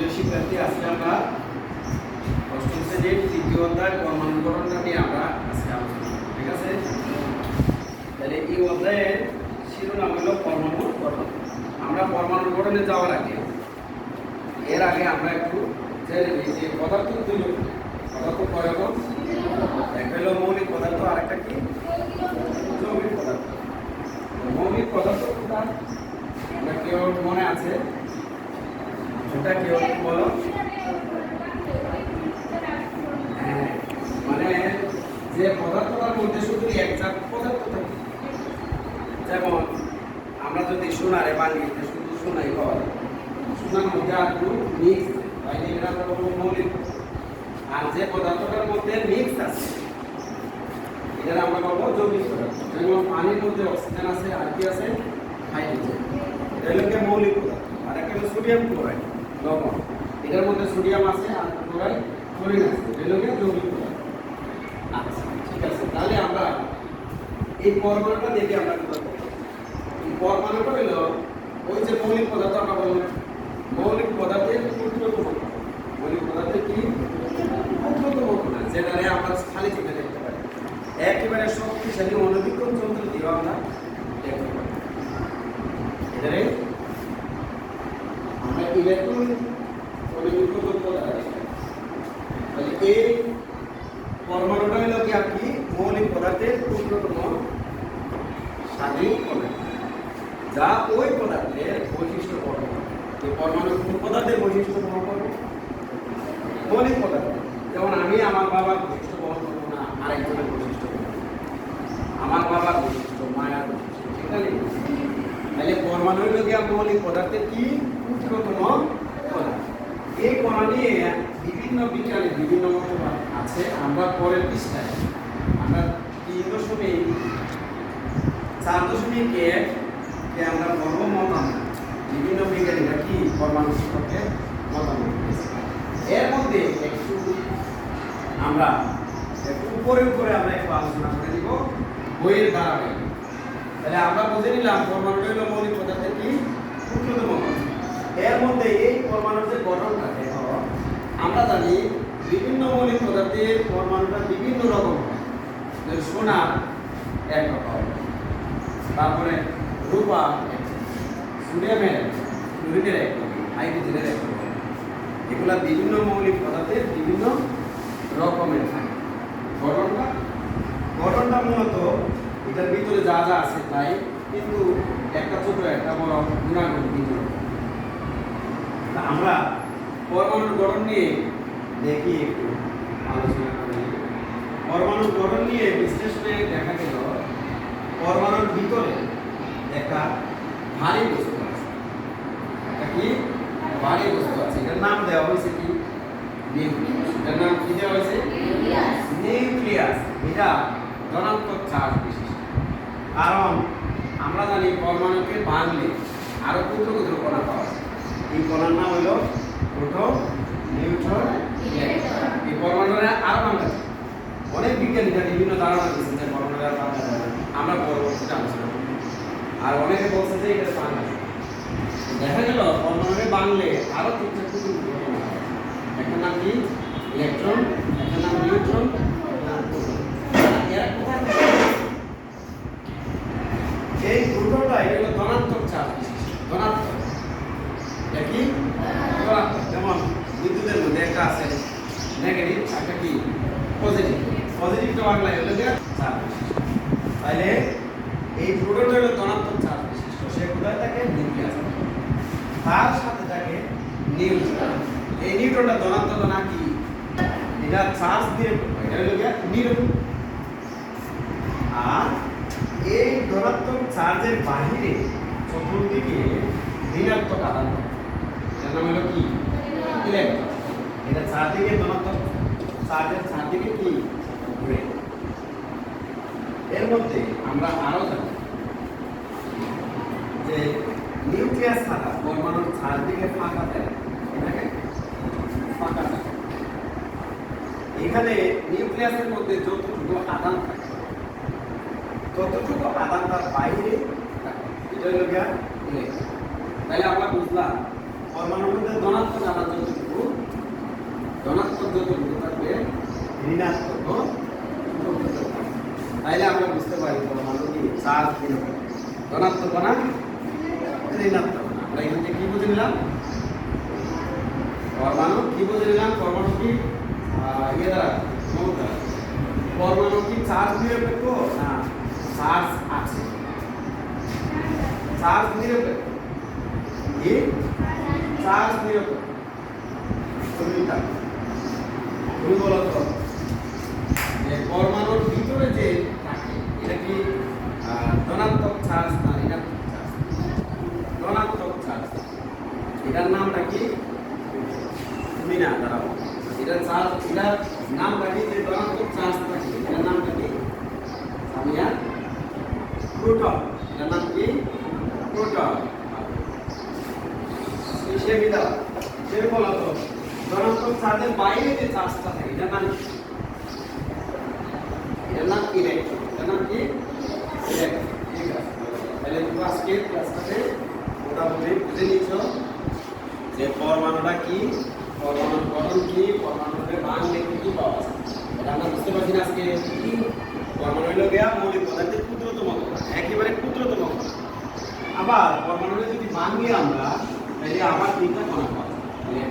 প্রিয় শিক্ষার্থী আজকে আমরা অষ্টম শ্রেণির তৃতীয় অধ্যায় পরমাণুকরণটা নিয়ে আমরা আজকে আলোচনা ঠিক আছে? তাহলে এই অধ্যায়ের শিরোনাম হলো গঠন আমরা গঠনে যাওয়ার আগে, এর আগে আমরা একটু জেনে নিই যে পদার্থ দুই পদার্থ কয় রকম? একটা হলো মৌলিক পদার্থ আর একটা কি? যৌগিক পদার্থ। মৌলিক পদার্থ কেউ মনে আছে? সেটা কেউ বলো? হ্যাঁ, মানে যে পদার্থটার মধ্যে শুধু একজাত পদার্থ থাকে। যেমন আমরা যদি সোনারে বানিয়ে শুধু সোনাই পাওয়া যায় সোনার মধ্যে আর একটু মিক্স তাই এটা আমরা মৌলিক। আর যে পদার্থটার মধ্যে মিক্স আছে এটা আমরা বলব যৌগিক পদার্থ। যেমন পানির মধ্যে অক্সিজেন আছে আর কি আছে? হাইড্রোজেন এটা হলো মৌলিক পদার্থ আর একটা সোডিয়াম ক্লোরাইড লবণ। এটার মধ্যে সোডিয়াম আছে আর ক্লোরাইড ক্লোরিন আছে। হলো যৌগিক আচ্ছা ঠিক আছে, তাহলে আমরা এই পরমাণুটা দেখে আমরা এই পরমাণুটা হলো ওই যে মৌলিক পদার্থ আমরা বললাম। মৌলিক পদার্থের ক্ষুদ্রতম কণা। মৌলিক পদার্থের কি ক্ষুদ্রতম কণা, যেটারে আমরা খালি চোখে দেখতে পারি একেবারে শক্তিশালী অনবীক্ষণ যন্ত্র দিয়ে আমরা দেখতে পারি এটারে আমরা ইলেকট্রন দ্বারা তাহলে এই পরমাণুটা হলো কি আপনি মৌলিক পদার্থের ক্ষুদ্রতম স্বাধীন কণা যা ওই পদার্থের বৈশিষ্ট্য বহন এই পরমাণু কোন পদার্থের বৈশিষ্ট্য বহন করবে মৌলিক পদার্থ যেমন আমি আমার বাবার বৈশিষ্ট্য বহন করব না আরেকজনের বৈশিষ্ট্য করব। আমার বাবার বৈশিষ্ট্য মায়ার বৈশিষ্ট্য ঠিক আছে তাহলে পরমাণু হলো মৌলিক পদার্থের কি ক্ষুদ্রতম এই কণা নিয়ে বিভিন্ন বিজ্ঞানে বিভিন্ন মতবাদ আছে, আমরা পরের পৃষ্ঠায়। আমরা তিন দশমিক চার দশমিক এক আমরা বলব মতামত বিভিন্ন বিজ্ঞানীরা কি পরমাণু সম্পর্কে মতামত এর মধ্যে একটু আমরা একটু উপরে উপরে আমরা একটু আলোচনা করে দিব বইয়ের দ্বারা তাহলে আমরা বুঝে নিলাম পরমাণু হলো মৌলিক পদার্থের কি? ক্ষুদ্রতম। এর মধ্যে এই পরমাণুর যে দেখো আমরা জানি বিভিন্ন মৌলিক পদার্থের পরমাণুটা বিভিন্ন রকম হয়। সোনার এক রকম, তারপরে রূপা সোডিয়ামের ক্লোরিনের এক রকম হাইড্রোজেনের এক রকম। এগুলা বিভিন্ন মৌলিক পদার্থের বিভিন্ন রকমের থাকে। গঠনটা? গঠনটা মূলত এটার ভিতরে যা যা আছে তাই, কিন্তু একটা ছোট একটা বড় গুণাগুণ ভিতরে। তা আমরা পরমাণুর গঠন নিয়ে দেখি একটু আলোচনা করি। পরমাণুর গঠন নিয়ে বিশ্লেষণে দেখা গেল পরমাণুর ভিতরে একটা ভারী বস্তু আছে। একটা কি? ভারী বস্তু আছে। এটার নাম দেওয়া হয়েছে কি? নিউক্লিয়াস। এটার নাম কি দেওয়া হয়েছে? নিউক্লিয়াস। এটা ধনাত্মক চার্জ বিশিষ্ট। কারণ আমরা জানি পরমাণুকে ভাঙলে আরও ক্ষুদ্র ক্ষুদ্র কণা পাওয়া যায়। এই কণার নাম হলো প্রোটন নিউট্রন এই পরমাণুরা আরও যায় অনেক বিজ্ঞানীরা বিভিন্ন ধারণা দিয়েছেন যে পরমাণুরা আমরা পরবর্তীতে আলোচনা আর অনেকে বলছে যে এটা যায় দেখা গেল, পরমাণুরে বাংলে আরও পাওয়া যায়। একটা নাম কি? ইলেকট্রন, একটা নাম নিউট্রন, একটা এরা কোথায় থাকে? এই দুটোটা এটা হলো ধনাত্মক চার্জ বিশিষ্ট ধনাত্মক এটা কি ধনাত্মক যেমন বিদ্যুতের মধ্যে একটা আছে নেগেটিভ একটা কি পজিটিভ পজিটিভটা বাংলায় হলো যে চার্জ বিশিষ্ট তাহলে এই প্রোটনটা হলো ধনাত্মক চার্জ বিশিষ্ট সে কোথায় থাকে নিউক্লিয়াস তার সাথে থাকে নিউট্রন এই নিউট্রনটা ধনাত্মক না কি? এটা চার্জ দিয়ে নিউট্রন আর এই ধনাত্মক চার্জের বাহিরে চতুর্দিকে ঋণাত্মক আদান এটার নাম হলো কি? ইলেকট্রন। এটা চারদিকে ধনাত্মক, চার্জের চারদিকে কি? ঘুরে। এর মধ্যে আমরা আরও জানি যে নিউক্লিয়াস থাকা পরমাণুর চারদিকে ফাঁকা থাকে এটাকে ফাঁকা থাকে এখানে নিউক্লিয়াসের মধ্যে যতটুকু আদান থাকে, ততটুকু আদান তার বাইরে তাহলে আমরা বুঝলাম, পরমাণুর মধ্যে ধনাত্মক আদান যতটুকু, ধনাত্মক যতটুকু থাকবে ঋণাত্মক তাইলে আমরা বুঝতে পারি পরমাণু কি চার ধনাত্মক না এখান থেকে কি বুঝে নিলাম? পরমাণু বুঝে নিলাম? পরমাণু কি ইয়ে দ্বারা পরমাণু কি চার্জ নিরপেক্ষ? না চার্জ আছে। চার্জ নিরপেক্ষ। কি? চার্জ নিরপেক্ষ। তুমি বলো পরমাণুর ভিতরে যে থাকে, এটা কি ধনাত্মক চার্জ না ঋণাত্মক চার্জ ধনাত্মক চার্জ এটার নামটা কি? তুমি না দাঁড়াও। এটা চার্জ এটার নামটা কি? যে ধনাত্মক চার্জ থাকে এটার নামটা কি? সামিয়া। প্রোটন। এটার নাম কি? প্রোটন। সে বিদা সে বলো তো ধনাত্মক চার্জের বাইরে যে চার্জটা থাকে এটার নাম কি? এটার নাম ইলেকট্রন। এটার নাম কি? ইলেকট্রন। ঠিক আছে। তাহলে তোমরা আজকে ক্লাসটাতে মোটামুটি বুঝে নিচ্ছ যে পরমাণুটা কি? পরমাণুর কি? পরমাণুর মান দেখতে কি পাওয়া যায়? এটা আমরা বুঝতে পারছি না আজকে। পরমাণু হইল গিয়া মৌলিক পদার্থের ক্ষুদ্রতম একেবারে ক্ষুদ্রতম আবার পরমাণুর যদি মান নিয়ে আমরা, তাহলে আবার তিনটা কণা পাওয়া যায়